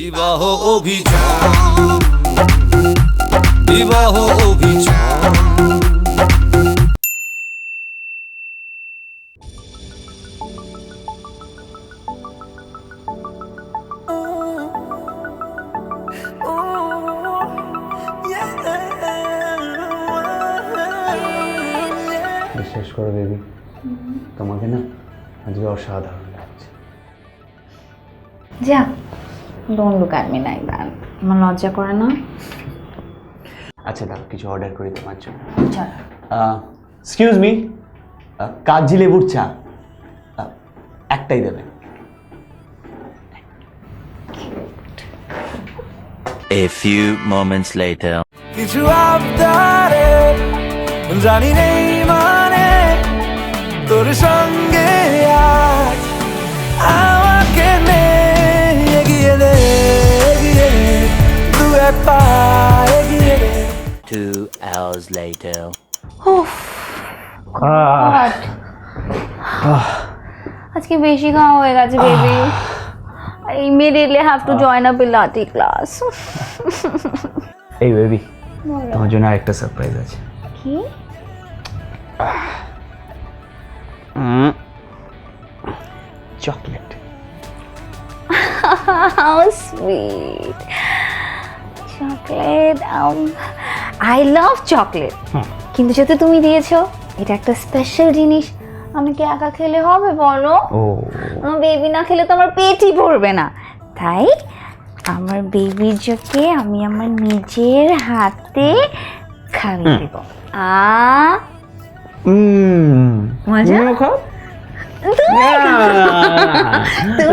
বিবাহ অভিযান। বিবাহ অভিযান। বিশ্বাস করো বেবি তোমাকে না আজকে অসাধারণ লাগছে। যা don't look at me like that আমার লজ্জা করে না। আচ্ছা দাও কিছু অর্ডার করি তোমার জন্য। চল এক্সকিউজ মি কাগজি লেবুর চা। একটাই দেবেন A few moments later. কিছু আবদারে জানি নেই। Hours later. আজকে বেশি খাওয়া হয়ে গেছে baby immediately have to join a pilates class এই বেবি তোমার জন্য আরেকটা সারপ্রাইজ আছে। কি? Chocolate how sweet chocolate I love chocolate কিন্তু যেহেতু তুমি দিয়েছ এটা একটা স্পেশাল জিনিস। আমি কি একা খেলে হবে বলো? আমার বেবি না খেলে তো আমার পেটই ভরবে না। তাই আমার বেবির জোকে আমি আমার নিজের হাতে খাইয়ে দেব। আ মজা? খাও। তুমি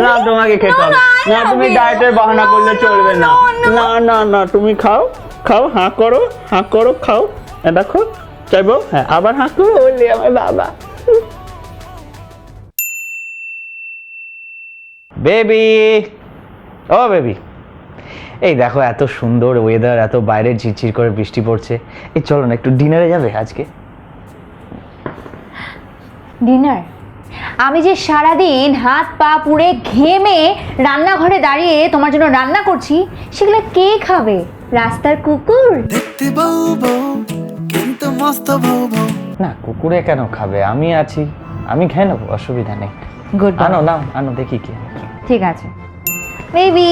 না তোমাকে খেতে হবে। না, না তুমি ডায়েটের বাহানা করলে চলবে না. না না না তুমি খাও। খাও হাঁ করো হাঁ করো খাও। দেখো চাইব? হ্যাঁ আবার হাঁ করো। বললি আমার বাবা। বেবি! ও বেবি! এই দেখো এত সুন্দর ওয়েদার এত বাইরে ঝিরঝির করে বৃষ্টি পড়ছে। এই চলো না একটু ডিনারে যাবে আজকে? ডিনার আমি যে সারাদিন হাত পা পুড়ে ঘেমে রান্নাঘরে দাঁড়িয়ে তোমার জন্য রান্না করছি সেগুলো কে খাবে? রাস্তার কুকুর? দেখতে বউ বউ কিন্তু মস্ত বউ বউ না কুকুরে কেন খাবে? আমি আছি। আমি খেয়ে নেব অসুবিধা নেই। গুড আনো নাও আনো দেখি কি ঠিক আছে। বেবি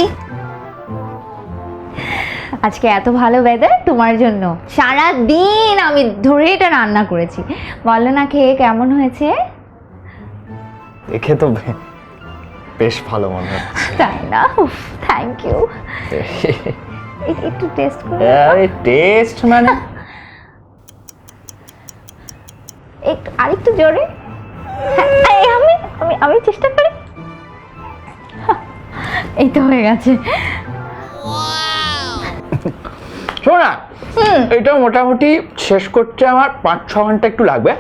আজকে এত ভালো ওয়েদার তোমার জন্য। সারা দিন আমি ধরে এটা রান্না করেছি। বলো না খেয়ে কেমন হয়েছে? দেখে তো বেশ ভালো মনে হচ্ছে। তাই না? থ্যাংক ইউ একটু টেস্ট করে আরে টেস্ট মানে? একটু আরেকটু জোরে। হ্যাঁ, এই আমি আমি আমি চেষ্টা করি। এই তো হয়ে গেছে। শোনা এটা মোটামুটি শেষ করতে আমার পাঁচ ছ ঘণ্টা একটু লাগবে।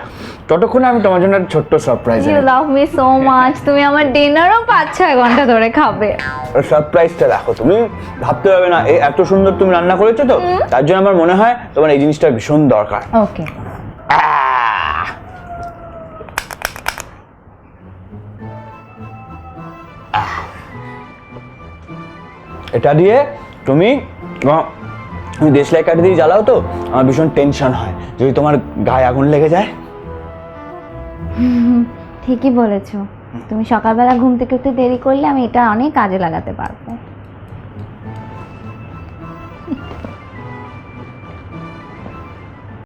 ততক্ষণে আমি তোমার জন্য একটা ছোট্ট surprise you love me so much তুমি আমার ডিনারও পাঁচ ছয় ঘণ্টা ধরে খাবে। সারপ্রাইজটা দেখো তুমি। ভাবতে পারবে না এই এত সুন্দর তুমি রান্না করেছ তো। তার জন্য আমার মনে হয় তোমার এই জিনিসটা ভীষণ দরকার। ওকে! এটা দিয়ে তুমি তুমি দেশলাই কাঠি দিয়ে জ্বালাও তো, আমার ভীষণ টেনশন হয়। যদি তোমার গায়ে আগুন লেগে যায়? ঠিকই বলেছ। তুমি সকালবেলা ঘুম থেকে উঠতে দেরি করলে আমি এটা অনেক কাজে লাগাতে পারব।